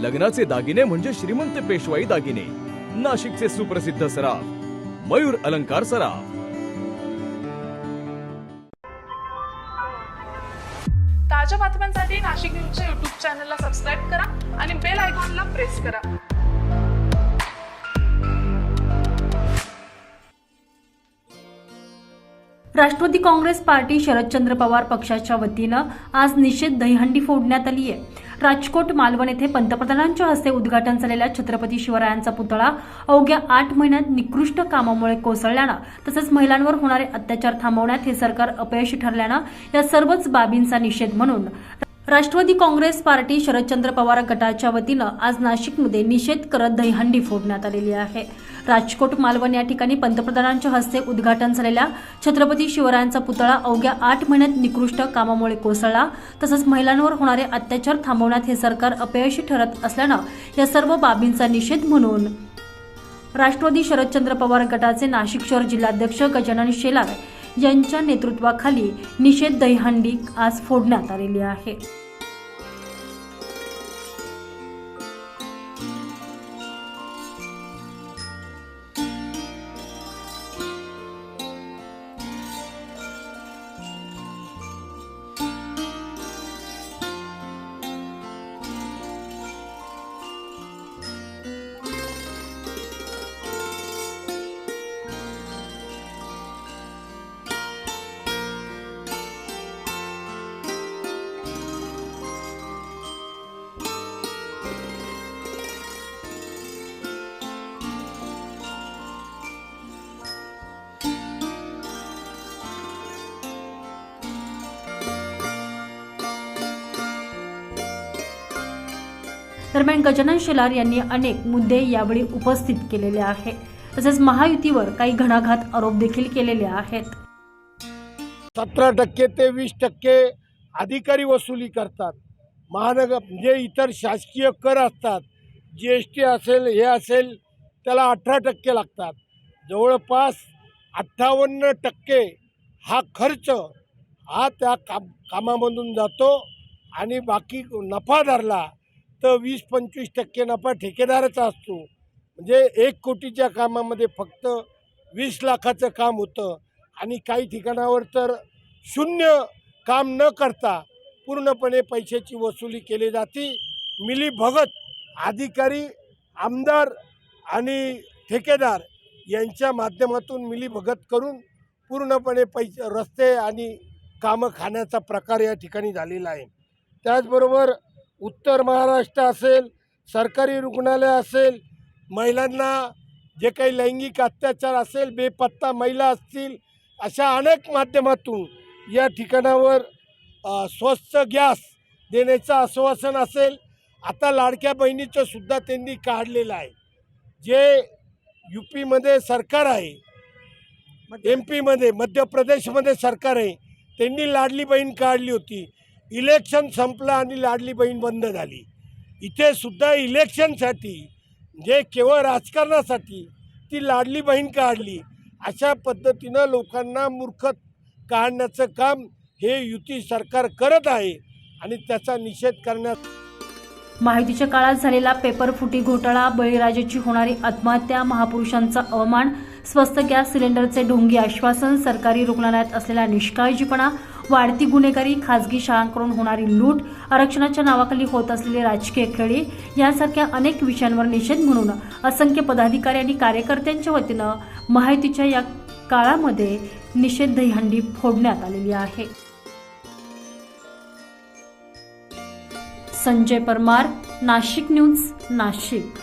लग्नाचे दागिने म्हणजे श्रीमंत पेशवाई दागिने. नाशिकचे सुप्रसिद्ध सराफ मयूर अलंकार सराफ. ताज्या बातम्यांसाठी नाशिक न्यूजच्या युट्यूब चॅनलला सबस्क्राईब करा आणि बेल आयकॉनला प्रेस करा. राष्ट्रवादी काँग्रेस पार्टी शरदचंद्र पवार पक्षाच्या वतीनं आज निषेध दहीहंडी फोडण्यात आली आहे राजकोट मालवण येथे पंतप्रधानांच्या हस्ते उद्घाटन झालेल्या छत्रपती शिवरायांचा पुतळा अवघ्या आठ महिन्यात निकृष्ट कामामुळे कोसळल्यानं तसंच महिलांवर होणारे अत्याचार थांबवण्यात हे सरकार अपयशी ठरल्यानं या सर्वच बाबींचा निषेध म्हणून राष्ट्रवादी काँग्रेस पार्टी शरदचंद्र पवार गटाच्या वतीनं आज नाशिकमध्ये निषेध करत दहीहंडी फोडण्यात आलेली आहे. राजकोट मालवण या ठिकाणी पंतप्रधानांच्या हस्ते उद्घाटन झालेल्या छत्रपती शिवरायांचा पुतळा अवघ्या आठ महिन्यात निकृष्ट कामामुळे कोसळला. तसंच महिलांवर होणारे अत्याचार थांबवण्यात हे सरकार अपयशी ठरत असल्यानं या सर्व बाबींचा निषेध म्हणून राष्ट्रवादी शरदचंद्र पवार गटाचे नाशिक शहर जिल्हाध्यक्ष गजानन शेलार यांच्या नेतृत्वाखाली निषेध दहीहंडी आज फोडण्यात आलेली आहे. दरम्यान गजानन शेलार यांनी अनेक मुद्दे यावेळी उपस्थित केलेले आहेत. तसेच महायुतीवर काही घणाघात आरोप देखील केलेले आहेत. सतरा टक्के ते वीस टक्के अधिकारी वसुली करतात. महानगर जे इतर शासकीय कर असतात. जी एस टी असेल हे असेल त्याला अठरा टक्के लागतात. जवळपास अठ्ठावन्न टक्के हा खर्च हा त्या काम कामामधून जातो आणि बाकी नफा धरला तर वीस पंचवीस टक्के नफा ठेकेदाराचा असतो. म्हणजे एक कोटीच्या कामामध्ये फक्त वीस लाखाचं काम होतं. आणि काही ठिकाणावर तर शून्य काम न करता पूर्णपणे पैशाची वसुली केली जाते. मिली भगत अधिकारी आमदार आणि ठेकेदार यांच्या माध्यमातून मिली भगत करून पूर्णपणे पैसे रस्ते आणि कामं खाण्याचा प्रकार या ठिकाणी झालेला आहे. त्याचबरोबर उत्तर महाराष्ट्र असेल सरकारी रुग्णालय असेल महिलांना जे काही लैंगिक अत्याचार असेल बेपत्ता महिला असतील अशा अनेक माध्यमातून या ठिकाणावर स्वस्त गॅस देण्याचं आश्वासन असेल. आता लाडक्या बहिणीचं सुद्धा त्यांनी काढलेलं आहे. जे यू पीमध्ये सरकार आहे एम पीमध्ये मध्य प्रदेशमध्ये सरकार आहे त्यांनी लाडली बहीण काढली होती. इलेक्शन संपलं आणि लाडली बहीण बंद झाली. इथे सुद्धा इलेक्शनसाठी जे केवळ राजकारणासाठी ती लाडली बहीण काढली. अशा पद्धतीनं लोकांना मूर्ख काढण्याचं काम हे युती सरकार करत आहे आणि त्याचा निषेध करण्यात माहितीच्या काळात झालेला पेपर फुटी घोटाळा बळीराजाची होणारी आत्महत्या महापुरुषांचा अवमान स्वस्त गॅस सिलेंडरचे ढोंगी आश्वासन सरकारी रुग्णालयात असलेला निष्काळजीपणा वाढती गुन्हेगारी खासगी शाळांकडून होणारी लूट आरक्षणाच्या नावाखाली होत असलेले राजकीय खेळी यांसारख्या अनेक विषयांवर निषेध म्हणून असंख्य पदाधिकारी आणि कार्यकर्त्यांच्या वतीनं माहितीच्या या काळामध्ये निषेध दहीहंडी फोडण्यात आलेली आहे. संजय परमार नाशिक न्यूज नाशिक.